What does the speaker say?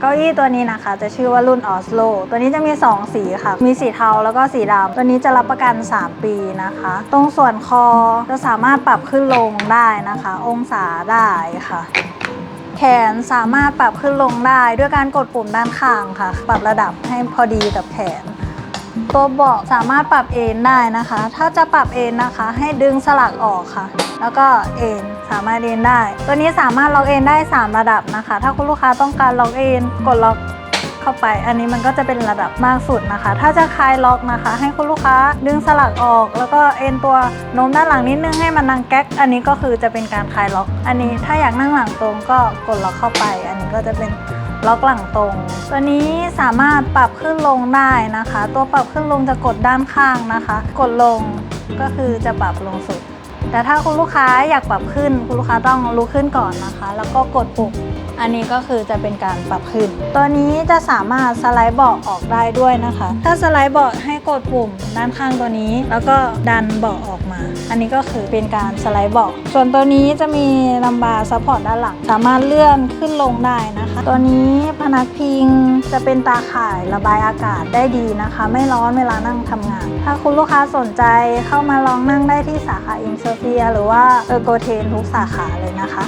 เก้าอี้ตัวนี้นะคะ จะชื่อว่ารุ่นออสโลตัวนี้จะมี 2 สีค่ะ มีสีเทาแล้วก็สีดำตัวนี้จะรับประกัน 3 ปีนะคะ ตรงส่วนคอจะสามารถปรับขึ้นลงได้นะคะ องศาได้ค่ะแขนสามารถปรับขึ้นลงได้ด้วยการกดปุ่มด้านข้างค่ะ ปรับระดับให้พอดีกับแขน ตัวเบาะสามารถปรับเอนได้นะคะ ถ้าจะปรับเอนนะคะ ให้ดึงสลักออกค่ะ แล้วก็เอนสามารถเอนได้ ตัวนี้สามารถล็อกเอนได้ 3 ระดับนะคะ ถ้าคุณลูกค้าต้องการล็อกเอนกดล็อกเข้าไป อันนี้มันก็จะเป็นระดับมากสุดนะคะ ถ้าจะคลายล็อกนะคะ ให้คุณลูกค้าดึงสลักออก แล้วก็เอนตัวโน้มด้านหลังนิดนึงให้มันนังแก๊ก อันนี้ก็คือจะเป็นการคลายล็อก อันนี้ถ้าอยากนั่งหลังตรงก็กดล็อกเข้าไป อันนี้ก็จะเป็น ล็อกหลังตรง ตัวนี้สามารถปรับขึ้นลงได้นะคะ ตัวปรับขึ้นลงจะกดด้านข้างนะคะ กดลงก็คือจะปรับลงสุด แต่ถ้าคุณลูกค้าอยากปรับขึ้น คุณลูกค้าต้องลุกขึ้นก่อนนะคะ แล้วก็กดปุ่มอันนี้ก็คือจะเป็นการปรับขึ้น ตัวนี้จะสามารถสไลด์เบาะออกได้ด้วยนะคะ ถ้าสไลด์เบาะให้กดปุ่มด้านข้างตัวนี้ แล้วก็ดันเบาะออกมา อันนี้ก็คือเป็นการสไลด์เบาะส่วนตัวนี้จะมีลัมบาร์ซัพพอร์ตด้านหลัง สามารถเลื่อนขึ้นลงได้นะคะ ตัวนี้พนักพิงจะเป็นตาข่ายระบายอากาศได้ดีนะคะ ไม่ร้อนเวลานั่งทำงาน ถ้าคุณลูกค้าสนใจเข้ามาลองนั่งได้ที่สาขาอินโซเฟีย หรือว่าเออโกเทนทุกสาขาเลยนะคะ